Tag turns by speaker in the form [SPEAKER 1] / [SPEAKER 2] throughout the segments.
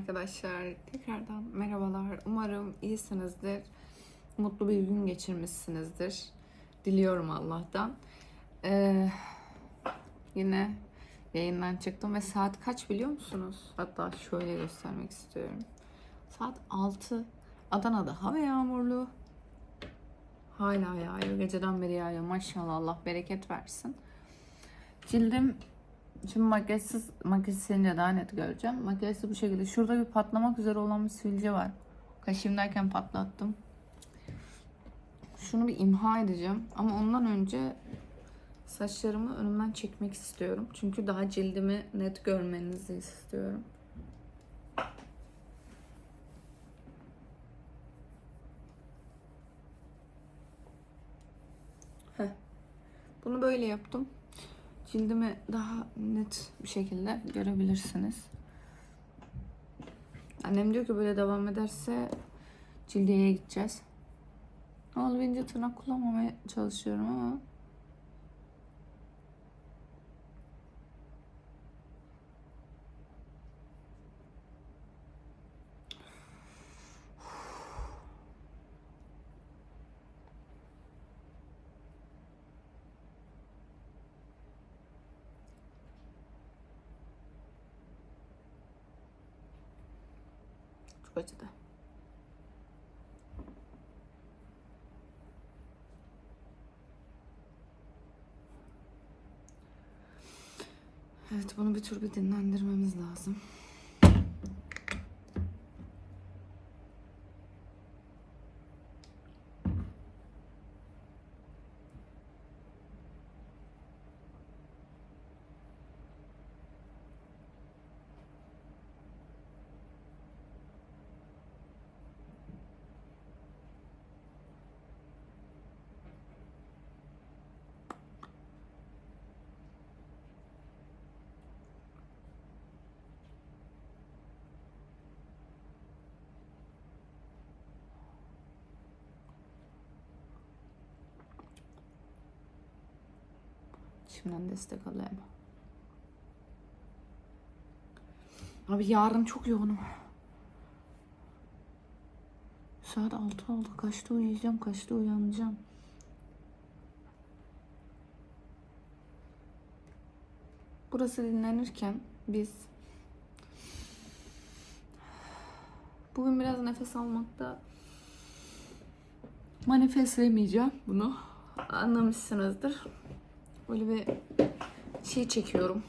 [SPEAKER 1] arkadaşlar. Tekrardan merhabalar. Umarım iyisinizdir. Mutlu bir gün geçirmişsinizdir. Diliyorum Allah'tan. Ee, yine yayından çıktım ve saat kaç biliyor musunuz? Hatta şöyle göstermek istiyorum. Saat 6. Adana'da hava yağmurlu. Hala yağıyor. Geceden beri yağıyor. Maşallah Allah bereket versin. Cildim Şimdi makyajsız, makyaj silince daha net göreceğim. Makyajsız bu şekilde. Şurada bir patlamak üzere olan bir sivilce var. Kaşımdayken patlattım. Şunu bir imha edeceğim. Ama ondan önce saçlarımı önümden çekmek istiyorum. Çünkü daha cildimi net görmenizi istiyorum. Heh. Bunu böyle yaptım cildimi daha net bir şekilde görebilirsiniz. Annem diyor ki böyle devam ederse cildiyeye gideceğiz. Olabildiğince tırnak kullanmamaya çalışıyorum ama çok acıdı. Evet bunu bir tur bir dinlendirmemiz lazım. Şimdiden destek alayım. Abi yarın çok yoğunum. Saat 6 oldu. Kaçta uyuyacağım, kaçta uyanacağım. Burası dinlenirken biz bugün biraz nefes almakta manifestlemeyeceğim bunu. Anlamışsınızdır. Böyle bir şey çekiyorum.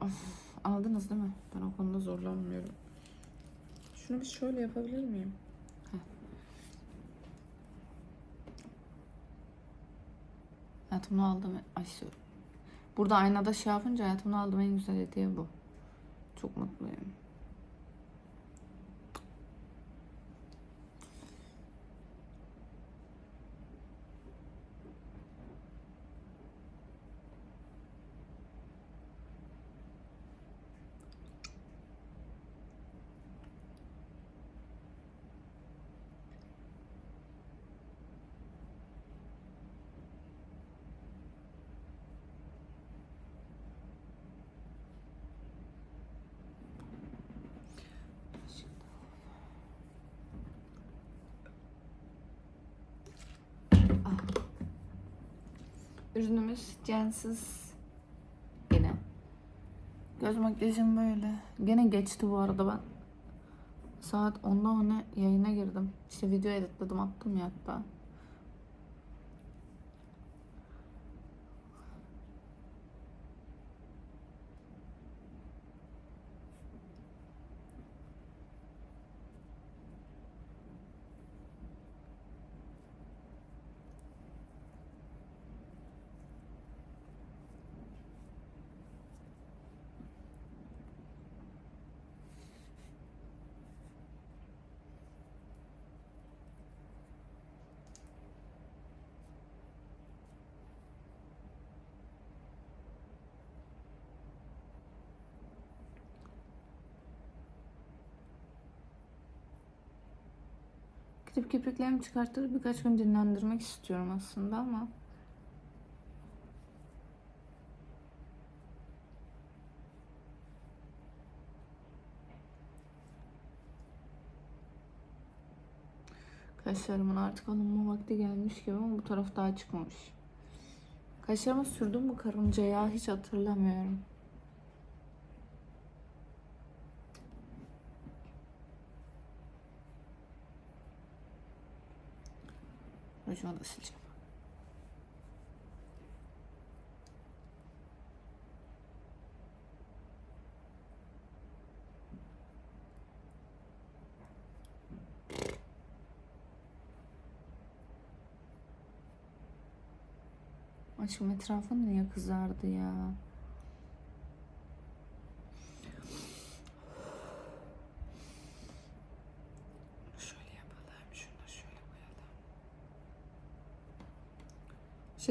[SPEAKER 1] Of, anladınız değil mi? Ben o konuda zorlanmıyorum. Şunu bir şöyle yapabilir miyim? Heh. Hayatımda aldığım... Ay şu- Burada aynada şey yapınca hayatımda aldığım en güzel hediye bu. Çok mutluyum. Ürünümüz Censiz yine. Göz makyajım böyle. Gene geçti bu arada ben. Saat 10'da mı ne yayına girdim. İşte video editledim attım ya hatta. Gidip kipriklerimi çıkarttırıp birkaç gün dinlendirmek istiyorum aslında ama Kaşlarımın artık alınma vakti gelmiş gibi ama bu taraf daha çıkmamış. Kaşlarıma sürdüm bu karınca yağı hiç hatırlamıyorum. Rujumu da sileceğim. Aşkım etrafın niye kızardı ya? Şöyle yapalım, şunu da şöyle koyalım.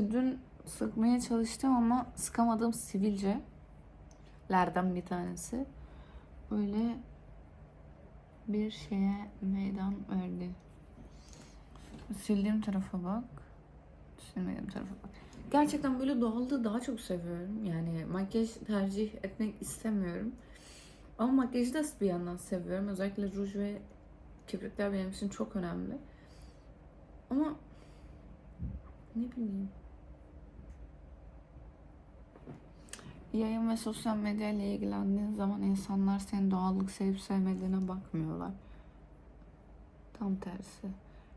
[SPEAKER 1] İşte dün sıkmaya çalıştım ama sıkamadığım sivilcelerden bir tanesi. Böyle bir şeye meydan verdi. Sildiğim tarafa bak. Silmediğim tarafa bak. Gerçekten böyle doğallığı daha çok seviyorum. Yani makyaj tercih etmek istemiyorum. Ama makyajı da bir yandan seviyorum. Özellikle ruj ve kiprikler benim için çok önemli. Ama ne bileyim. Yayın ve sosyal medya ile ilgilendiğin zaman insanlar senin doğallık sevip sevmediğine bakmıyorlar. Tam tersi.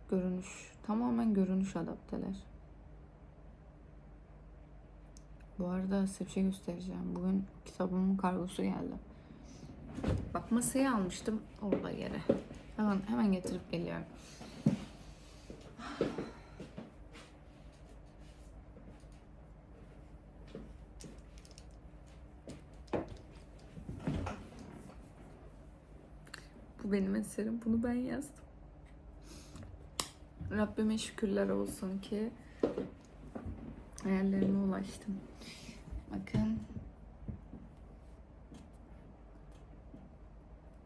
[SPEAKER 1] Görünüş. Tamamen görünüş adapteler. Bu arada size bir şey göstereceğim. Bugün kitabımın kargosu geldi. Bak masayı almıştım orada yere. Hemen hemen getirip geliyorum. Bu benim eserim. Bunu ben yazdım. Rabbime şükürler olsun ki hayallerime ulaştım. Bakın.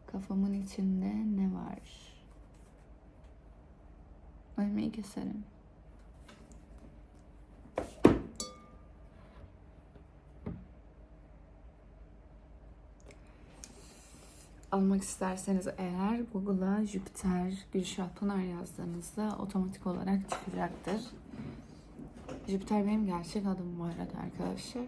[SPEAKER 1] Kafamın içinde ne var? Ölmeyi keserim. Almak isterseniz eğer Google'a Jüpiter Gülşah Pınar yazdığınızda otomatik olarak çıkacaktır. Jüpiter benim gerçek adım bu arada arkadaşlar.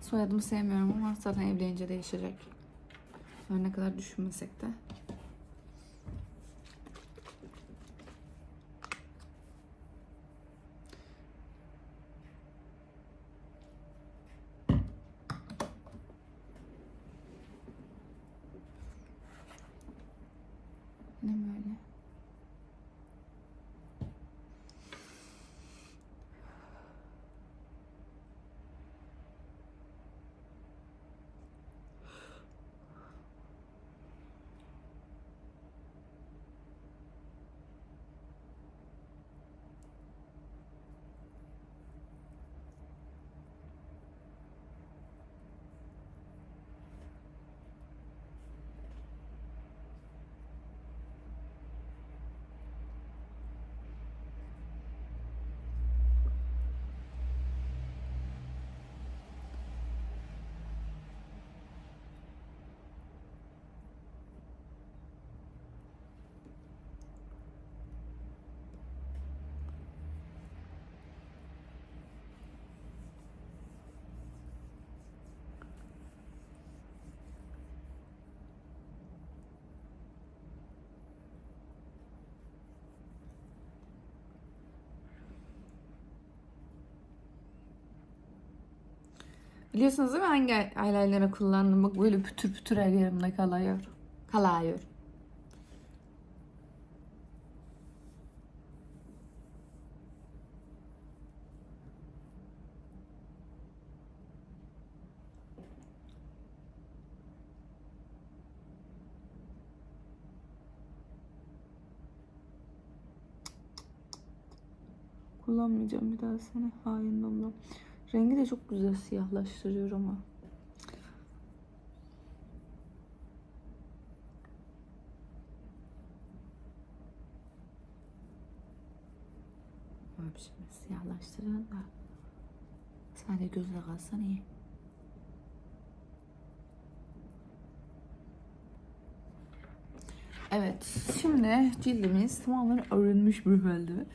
[SPEAKER 1] Soyadımı sevmiyorum ama zaten evlenince değişecek. Her ne kadar düşünmesek de. Ne böyle? Biliyorsunuz değil mi hangi eyeliner'ı kullandım? Bak böyle pütür pütür her kalıyor. Kalıyor. Kullanmayacağım bir daha seni. Hain damla. Rengi de çok güzel siyahlaştırıyor ama. Abi şimdi şey siyahlaştırın da sadece gözle kalsan iyi. Evet, şimdi cildimiz tamamen örülmüş bir halde.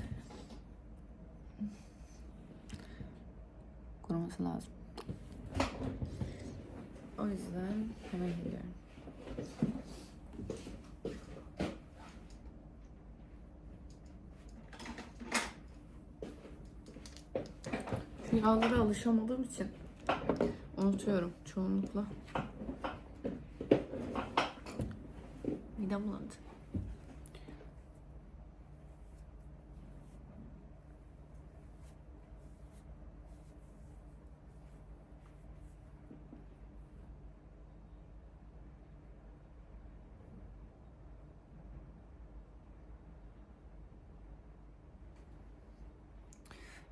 [SPEAKER 1] Kuruması lazım. O yüzden hemen geliyorum. Şu yağlara alışamadığım için unutuyorum çoğunlukla. Midem bulandı.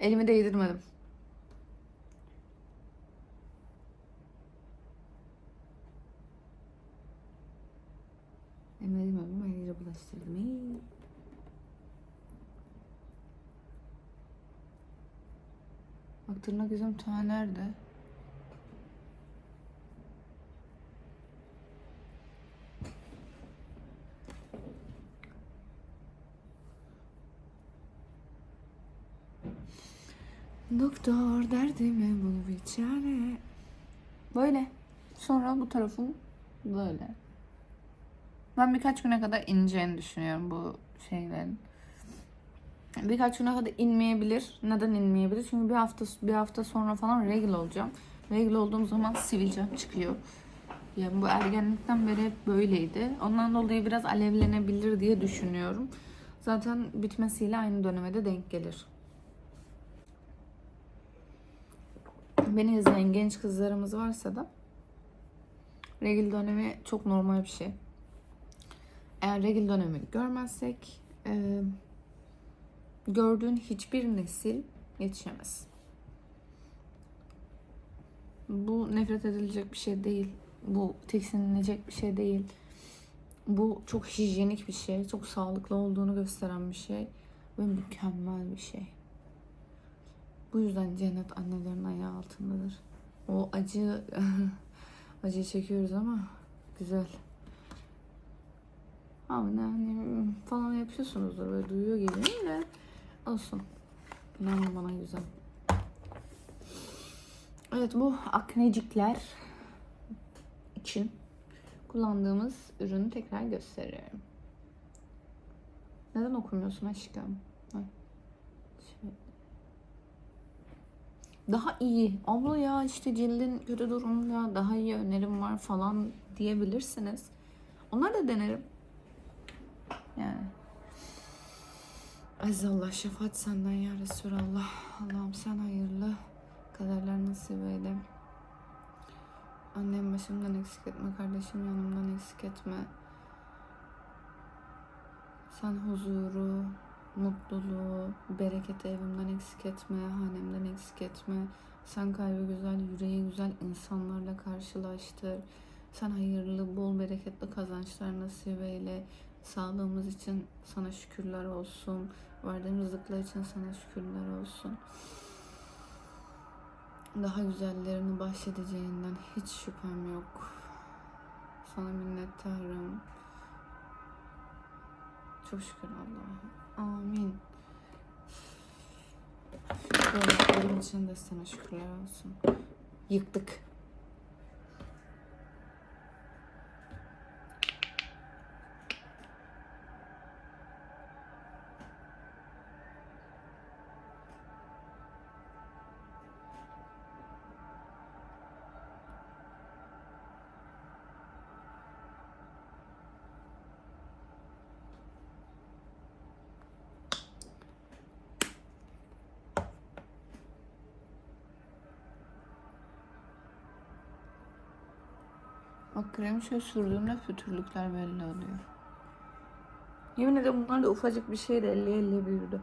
[SPEAKER 1] Elimi değdirmedim. Elimi değdirmedim. Ben iyice bulaştırdım. Hey. Bak tırnak yüzüm ta nerede? Doktor derdime bul bir çare. Böyle. Sonra bu tarafım böyle. Ben birkaç güne kadar ineceğini düşünüyorum bu şeylerin. Birkaç güne kadar inmeyebilir. Neden inmeyebilir? Çünkü bir hafta bir hafta sonra falan regl olacağım. Regl olduğum zaman sivilcem çıkıyor. Yani bu ergenlikten beri hep böyleydi. Ondan dolayı biraz alevlenebilir diye düşünüyorum. Zaten bitmesiyle aynı döneme de denk gelir. Beni izleyen genç kızlarımız varsa da regl dönemi çok normal bir şey. Eğer regl dönemi görmezsek e, gördüğün hiçbir nesil yetişemez. Bu nefret edilecek bir şey değil. Bu tiksinilecek bir şey değil. Bu çok hijyenik bir şey. Çok sağlıklı olduğunu gösteren bir şey. Ve mükemmel bir şey. Bu yüzden cennet annelerin ayağı altındadır. O acı acı çekiyoruz ama güzel. Ne hani falan yapıyorsunuzdur böyle duyuyor gibi de olsun. İnanın bana güzel. Evet bu aknecikler için kullandığımız ürünü tekrar gösteriyorum. Neden okumuyorsun aşkım? Ay. Şöyle. Daha iyi. Abla ya işte cildin kötü durumda daha iyi önerim var falan diyebilirsiniz. Onları da denerim. Yani. Aziz Allah şefaat senden ya Resulallah. Allah'ım sen hayırlı kaderler nasip eyle. Annem başımdan eksik etme, kardeşim yanımdan eksik etme. Sen huzuru, mutluluğu, bereketi evimden eksik etme, hanemden eksik etme. Sen kalbi güzel, yüreği güzel insanlarla karşılaştır. Sen hayırlı, bol bereketli kazançlar nasip eyle. Sağlığımız için sana şükürler olsun. Verdiğin rızıklar için sana şükürler olsun. Daha güzellerini bahşedeceğinden hiç şüphem yok. Sana minnettarım. Çok şükür Allah'a. Amin. Böyle için de sana şükürler olsun. Yıktık. Bak kremi şöyle sürdüğümde fütürlükler belli oluyor. Yemin ederim bunlar da ufacık bir şeydi 50-50 büyüdü.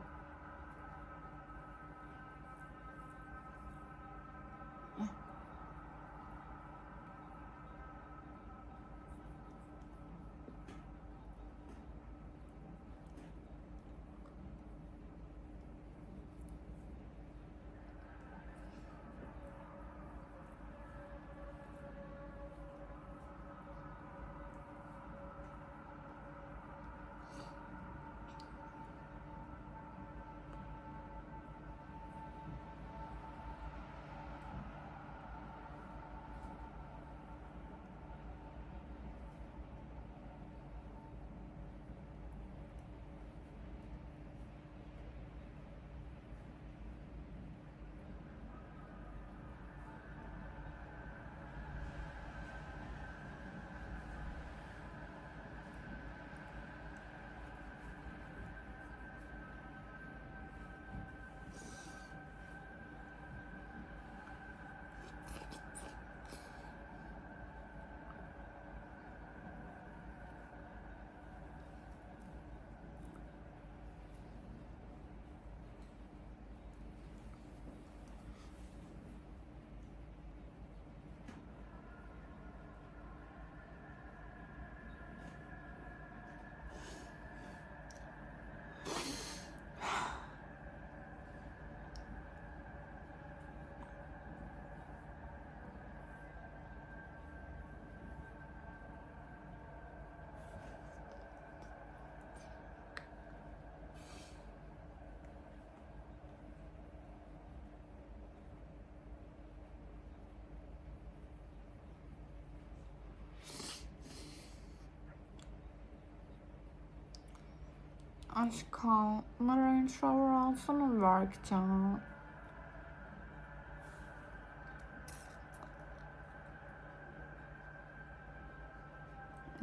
[SPEAKER 1] Aşkım, bana Range Rover alsana Berkcan.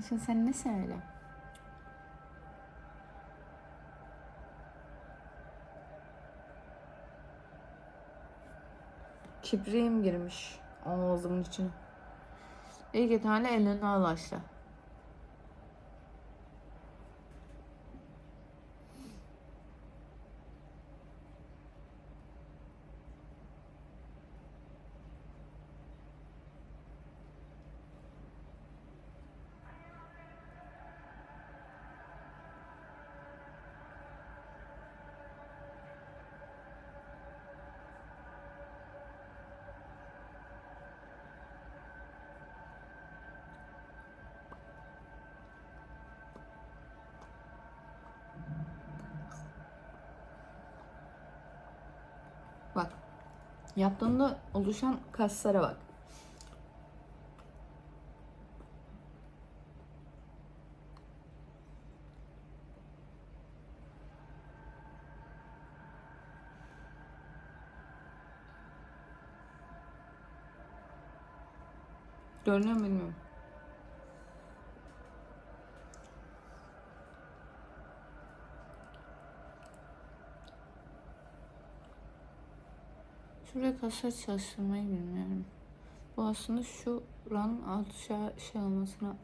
[SPEAKER 1] Şimdi sen ne söyle? Kibriğim girmiş ağzımın içine. İki tane elini al aşağı. Yaptığında oluşan kaslara bak. Görünüyor mu bilmiyorum. Şuraya kaslar çalıştırmayı bilmiyorum. Bu aslında şu ran alt şey, şey olmasına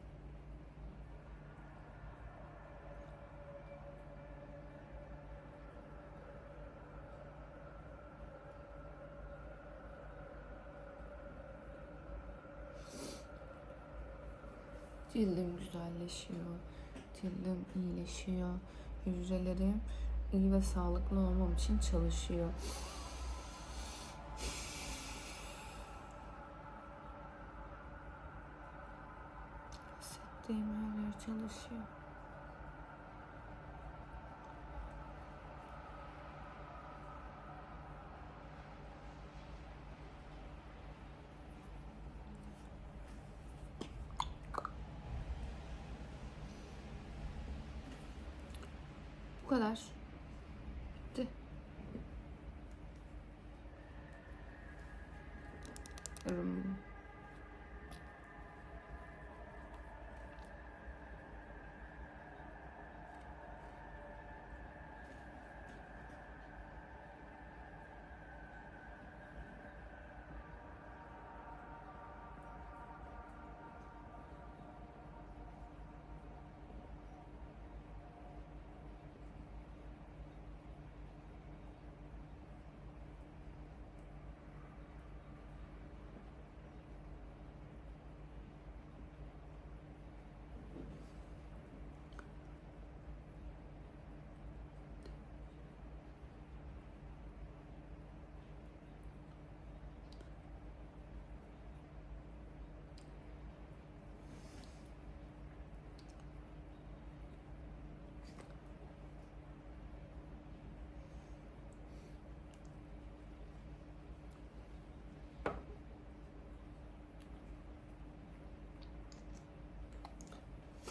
[SPEAKER 1] Cildim güzelleşiyor. Cildim iyileşiyor. Hücrelerim iyi ve sağlıklı olmam için çalışıyor. Yer çalışıyor. Bu kadar. Bitti. Yorum.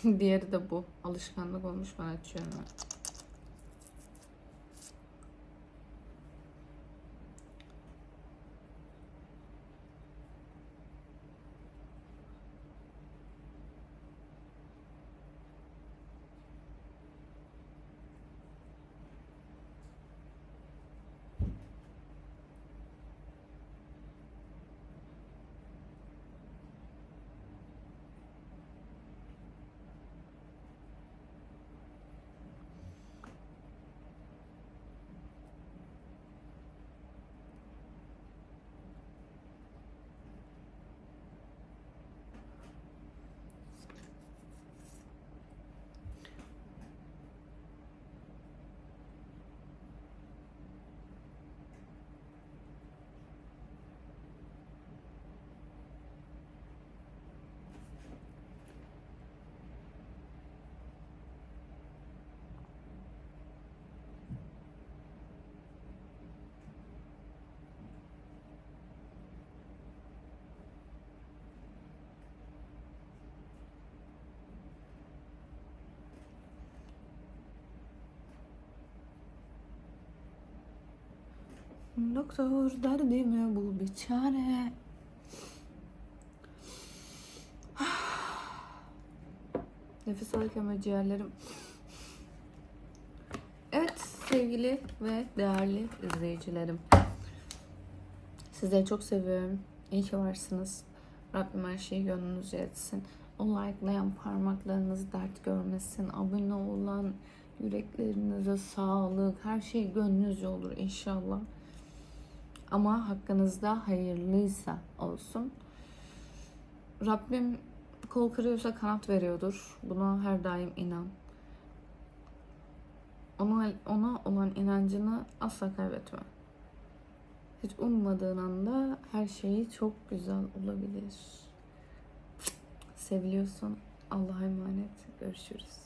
[SPEAKER 1] Diğeri de bu. Alışkanlık olmuş ben açıyorum. Doktor derdime bul bir çare. Nefes alırken böyle ciğerlerim. Evet sevgili ve değerli izleyicilerim. Sizleri çok seviyorum. İyi ki varsınız. Rabbim her şeyi gönlünüzce etsin. O likelayan parmaklarınız dert görmesin. Abone olan yüreklerinize sağlık. Her şey gönlünüzce olur inşallah. Ama hakkınızda hayırlıysa olsun. Rabbim kol kırıyorsa kanat veriyordur. Buna her daim inan. Ona, ona olan inancını asla kaybetme. Hiç ummadığın anda her şeyi çok güzel olabilir. Seviliyorsun. Allah'a emanet. Görüşürüz.